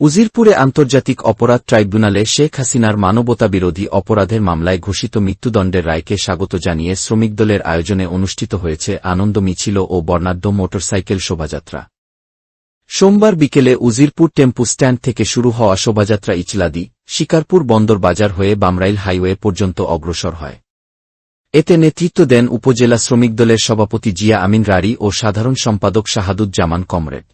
উজিরপুরে আন্তর্জাতিক অপরাধ ট্রাইব্যুনালে শেখ হাসিনার মানবতাবিরোধী অপরাধের মামলায় ঘোষিত মৃত্যুদণ্ডের রায়কে স্বাগত জানিয়ে শ্রমিক দলের আয়োজনে অনুষ্ঠিত হয়েছে আনন্দ মিছিল ও বর্ণাঢ্য মোটরসাইকেল শোভাযাত্রা। সোমবার বিকেলে উজিরপুর টেম্পু স্ট্যান্ড থেকে শুরু হওয়া শোভাযাত্রা ইচলাদি, শিকারপুর বন্দর বাজার হয়ে বামরাইল হাইওয়ে পর্যন্ত অগ্রসর হয়। এতে নেতৃত্ব দেন উপজেলা শ্রমিক দলের সভাপতি জিয়া আমিন রারি ও সাধারণ সম্পাদক শাহাদুজ্জামান কমরেড।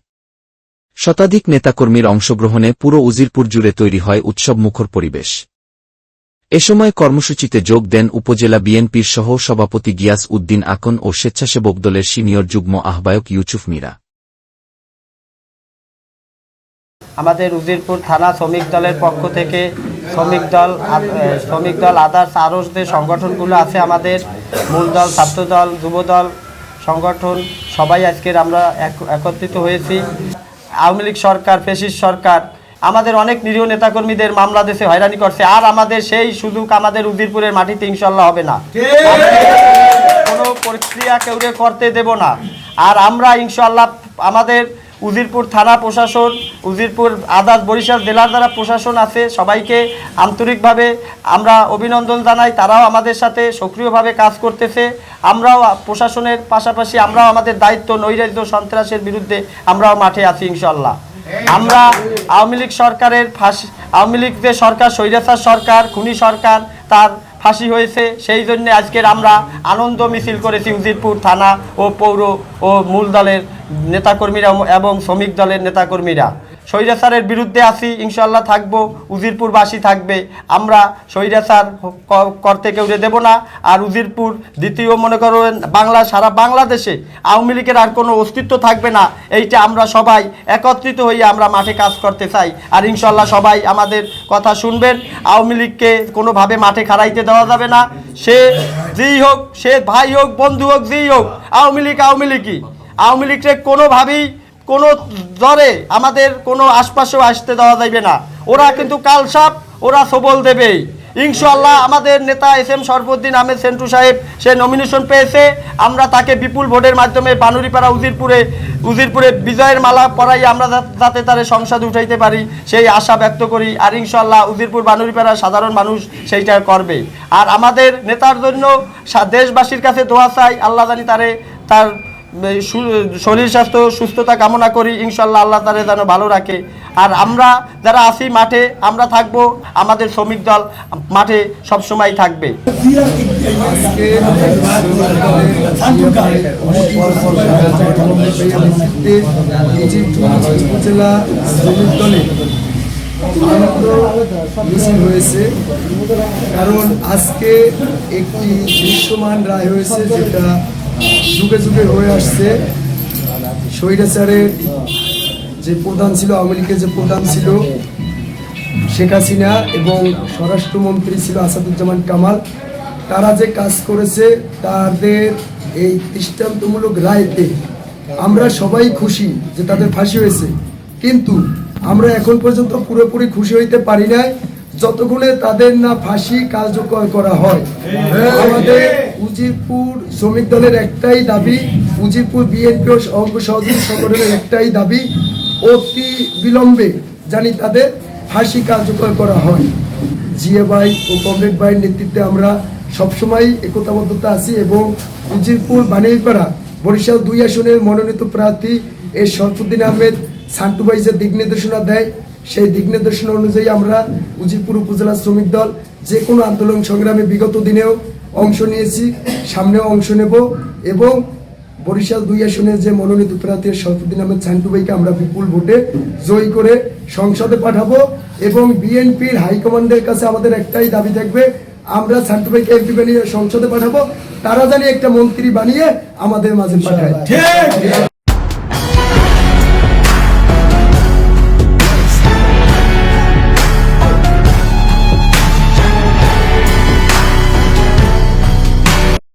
শতাধিক নেতাকর্মীর অংশগ্রহণে পুরো উজিরপুর জুড়ে তৈরি হয় উৎসবমুখর পরিবেশ। এ সময় কর্মসূচিতে যোগ দেন উপজেলা বিএনপির সহ সভাপতি গিয়াস উদ্দিন আকন ও স্বেচ্ছাসেবক দলের সিনিয়র যুগ্ম আহ্বায়ক ইউচুফ মীরা। আমাদের উজিরপুর থানা শ্রমিক দলের পক্ষ থেকে শ্রমিক দল শ্রমিক দল আদার্স আরও যে সংগঠনগুলো আছে আমাদের। মূল দল ছাত্রদল যুবদল সংগঠন সবাই আজকের আমরা এক- একত্রিত হয়েছি। আওয়ামী লীগ সরকার ফেসিস সরকার আমাদের অনেক নিরীহ নেতাকর্মীদের মামলা দেশে হয়রানি করছে। আর আমাদের সেই সুযোগ আমাদের উজিরপুরের মাটিতে ইনশাল্লাহ হবে না। কোনো প্রক্রিয়া কেউ করতে দেব না। আর আমরা ইনশাল্লাহ আমাদের উজিরপুর থানা প্রশাসন, উজিরপুর আদাস বরিশাল জেলার দ্বারা প্রশাসন আছে, সবাইকে আন্তরিকভাবে আমরা অভিনন্দন জানাই। তারাও আমাদের সাথে সক্রিয়ভাবে কাজ করতেছে। আমরাও প্রশাসনের পাশাপাশি আমরাও আমাদের দায়িত্ব নৈরাজ্য সন্ত্রাসের বিরুদ্ধে আমরাও মাঠে আছি ইনশাল্লাহ আমরা আওয়ামী লীগ সরকারের ফাঁসি আওয়ামী লীগ যে সরকার, স্বৈরাচার সরকার, খুনি সরকার তার ফাঁসি হয়েছে। সেই জন্য আজকের আমরা আনন্দ মিছিল করেছি উজিরপুর থানা ও পৌর ও মূল দলের নেতাকর্মীরা এবং শ্রমিক দলের নেতাকর্মীরা। স্বৈরাচারের বিরুদ্ধে আছি ইনশাল্লাহ থাকব, উজিরপুরবাসী থাকবে। আমরা স্বৈরাচার ক- করতে কেউ দেব না। আর উজিরপুর দ্বিতীয় মনে করেন বাংলা, সারা বাংলাদেশে আওয়ামী লীগের আর কোনো অস্তিত্ব থাকবে না। এইটা আমরা সবাই একত্রিত হয়ে আমরা মাঠে কাজ করতে চাই। আর ইনশাল্লাহ সবাই আমাদের কথা শুনবেন। আওয়ামী লীগকে কোনোভাবে মাঠে খাড়াইতে দেওয়া যাবে না। সে যেই হোক, সে ভাই হোক, বন্ধু হোক, যেই হোক, আওয়ামী লীগ আওয়ামী লীগই। আওয়ামী লীগকে কোনোভাবেই কোনো জ্বরে আমাদের কোনো আশপাশেও আসতে দেওয়া যাইবে না। ওরা কিন্তু কালসাপ ওরা সবল দেবেই। ইনশাল্লাহ আমাদের নেতা এস এম সরফুদ্দিন আহমেদ সেন্টু সাহেব, সে নমিনেশন পেয়েছে। আমরা তাকে বিপুল ভোটের মাধ্যমে বানুরিপাড়া উজিরপুরে উজিরপুরে বিজয়ের মালা পরাই আমরা যাতে তারে সংসদ উঠাইতে পারি, সেই আশা ব্যক্ত করি। আর ইনশাল্লাহ উজিরপুর বানুরিপাড়ার সাধারণ মানুষ সেইটা করবে। আর আমাদের নেতার জন্য দেশবাসীর কাছে দোয়া চাই। আল্লাহ জানি তারে তার শরীর স্বাস্থ্য, সুস্থতা কামনা করি, ইনশাল্লাহ আল্লাহ তারে যেন ভালো রাখে। আর আমরা যারা আছি মাঠে, আমরা থাকব, আমাদের শ্রমিক দল মাঠে সবসময় থাকবে। হয়েছে কারণ আজকে একটি দৃশ্যমান রায় হয়েছে, যেটা যুগে যুগে হয়ে আসছে। স্বৈরাচারের যে প্রধান ছিল, আওয়ামী লীগের যে প্রধান ছিল, শেখ হাসিনা এবং স্বরাষ্ট্রমন্ত্রী ছিল আসাদুজ্জামান কামাল, তারা যে কাজ করেছে, তাদের এই দৃষ্টান্তমূলক রায়তে আমরা সবাই খুশি যে তাদের ফাঁসি হয়েছে। কিন্তু আমরা এখন পর্যন্ত পুরোপুরি খুশি হইতে পারি নাই। যতক্ষণে তাদের না ফাঁসি কার্যকর করা হয় আমাদের উজিরপুর শ্রমিক দলের একটাই দাবি উজিরপুর বিএনপি অঙ্গ সহযোগী সংগঠনের একটাই দাবি অতি বিলম্বে জানি তাদের ফাঁসি কার্যকর করা হয়। জিএ ভাই ও কমরেড ভাইয়ের নেতৃত্বে আমরা সবসময় একতাবদ্ধতা আছি এবং উজিরপুর বানিয়াপাড়া বরিশাল দুই আসনের মনোনীত প্রার্থী এস শরফুদ্দিন আহমেদ সান্টু ভাই যে দিক নির্দেশনা দেয়। সেই দিক নির্দেশনা অনুযায়ী আমরা উজিরপুর উপজেলা শ্রমিক দল যে কোনো আন্দোলন সংগ্রামে বিগত দিনেও অংশ নিয়েছি, সামনেও অংশ নেব এবং বরিশাল দুই আসনের যে মনোনীত প্রার্থী শরফুদ্দিন আহমেদ সান্টু ভাইকে আমরা বিপুল ভোটে জয়ী করে সংসদে পাঠাবো এবং বিএনপির হাইকমান্ডের কাছে আমাদের একটাই দাবি থাকবে, আমরা সান্টু ভাইকে এমপি বানিয়ে সংসদে পাঠাবো, তারা জানি একটা মন্ত্রী বানিয়ে আমাদের মাঝে পাঠায়।